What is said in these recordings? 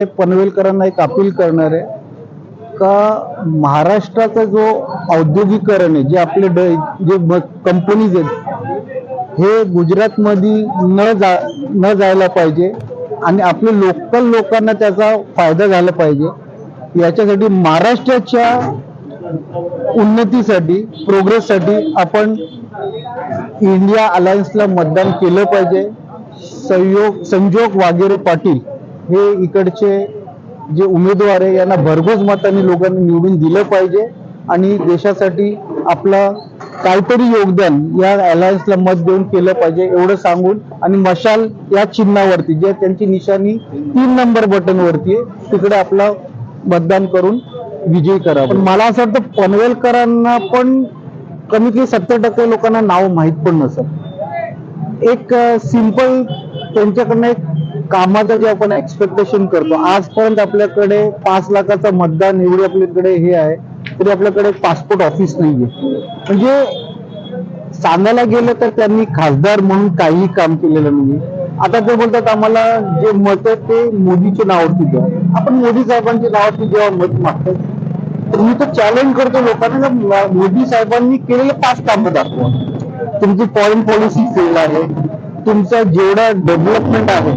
पनवेलकरांना एक अपील करणार आहे का महाराष्ट्राचा जो औद्योगिकरण आहे जे आपले ड- जे कंपनीज आहेत हे गुजरातमध्ये न जा न जायला पाहिजे आणि आपले लोकल लोकांना त्याचा फायदा झाला पाहिजे. याच्यासाठी महाराष्ट्राच्या उन्नतीसाठी प्रोग्रेससाठी आपण इंडिया अलायन्सला मतदान केलं पाहिजे. संयोग संजोग वागेरे पाटील हे इकडचे जे उमेदवार आहे यांना भरघोस मताने लोकांनी निवडून दिलं पाहिजे आणि देशासाठी आपलं काहीतरी योगदान या अलायन्सला मत देऊन केलं पाहिजे एवढं सांगून. आणि मशाल या चिन्हावरती जे त्यांची निशाणी तीन नंबर बटन वरती आहे तिकडे आपला मतदान करून विजयी करा. पण मला असं वाटतं पनवेलकरांना पण कमी की सत्तर टक्के लोकांना नाव माहीत पण नसत एक सिंपल त्यांच्याकडनं एक कामाचं जे आपण एक्सपेक्टेशन करतो आजपर्यंत आपल्याकडे पाच लाखाचं मतदान एवढी आपल्याकडे हे आहे तरी आपल्याकडे पासपोर्ट ऑफिस नाहीये. म्हणजे सांगायला गेलं तर त्यांनी खासदार म्हणून काहीही काम केलेलं नाही आता ते बोलतात आम्हाला जे मत आहे ते मोदीच्या नावावरती द्या. आपण मोदी साहेबांच्या नावावरती जेव्हा मत मागतो तर मी तर चॅलेंज करतो लोकांना मोदी साहेबांनी केलेले पाच कामं दाखवा. तुमची फॉरेन पॉलिसी फेल आहे तुमचा जेवढा डेव्हलपमेंट आहे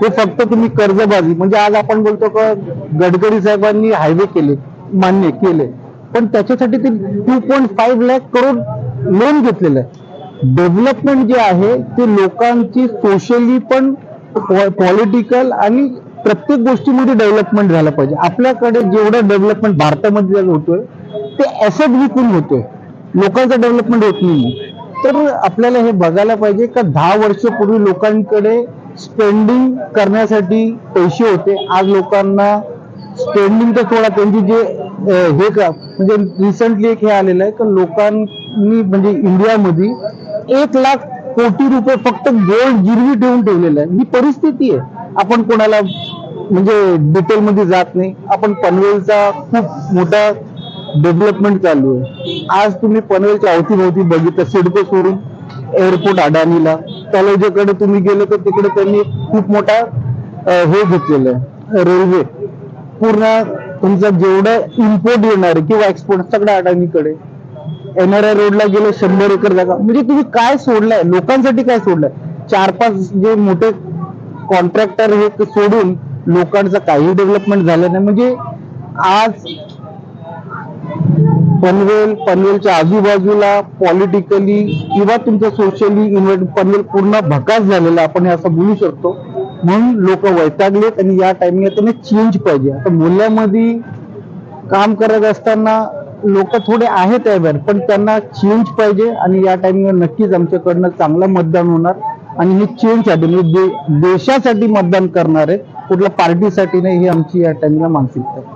ते फक्त तुम्ही कर्जबाजी म्हणजे आज आपण बोलतो का गडकरी साहेबांनी हायवे केले मान्य केले. पण त्याच्यासाठी ते two point five lakh crore loan घेतलेलं आहे. डेव्हलपमेंट जे आहे ते लोकांची सोशली पण पॉलिटिकल आणि प्रत्येक गोष्टीमध्ये डेव्हलपमेंट झालं पाहिजे. आपल्याकडे जेवढं डेव्हलपमेंट भारतामध्ये होतोय ते ऍसेट विकून होतोय. लोकांचं डेव्हलपमेंट होत नाही. तर आपल्याला हे बघायला पाहिजे का दहा वर्षपूर्वी लोकांकडे स्पेंडिंग करण्यासाठी पैसे होते. आज लोकांना स्पेंडिंग तर थोडा त्यांची जे हे का म्हणजे रिसेंटली एक हे आलेलं आहे की लोकांनी म्हणजे इंडियामध्ये एक लाख कोटी रुपये फक्त गोल्ड गिरवी ठेवून ठेवलेलं आहे. ही परिस्थिती आहे. आपण कोणाला म्हणजे डिटेल मध्ये जात नाही. आपण पनवेलचा खूप मोठा डेव्हलपमेंट चालू आहे. आज तुम्ही पनवेलच्या अवतीभोवती बघितलं सिडको सोडून. एअरपोर्ट अडाणीला. कॉलेजकडे तुम्ही गेले तर तिकडे त्यांनी खूप मोठा हे घेतलेलं आहे. रेल्वे. पूर्ण तुमचं जेवढं इम्पोर्ट येणार आहे किंवा एक्सपोर्ट सगळं अडाणीकडे. एनआरआय रोडला गेलो शंभर एकर जागा. म्हणजे तुम्ही काय सोडलंय? लोकांसाठी काय सोडलंय? चार पाच जे मोठे कॉन्ट्रॅक्टर हे सोडून लोकांचं काही डेव्हलपमेंट झालं नाही. म्हणजे आज पनवेल पनवेलच्या आजूबाजूला पॉलिटिकली किंवा तुमचं सोशली इन्व्हर्ट पनवेल पूर्ण भकास झालेला आपण हे असं बोलू शकतो. म्हणून लोक वैतागलेत आणि या टाइमिंग त्यांना चेंज पाहिजे. आता मूल्यामध्ये काम करत असताना लोक थोडे आहेत यावर पण त्यांना चेंज पाहिजे आणि या टाइमिंग नक्कीच आमच्याकडनं चांगलं मतदान होणार. आणि हे चेंजसाठी म्हणजे दे- देशासाठी मतदान करणार आहे कुठल्या पार्टीसाठी नाही ही आमची या टाइमिंगला मानसिकता आहे.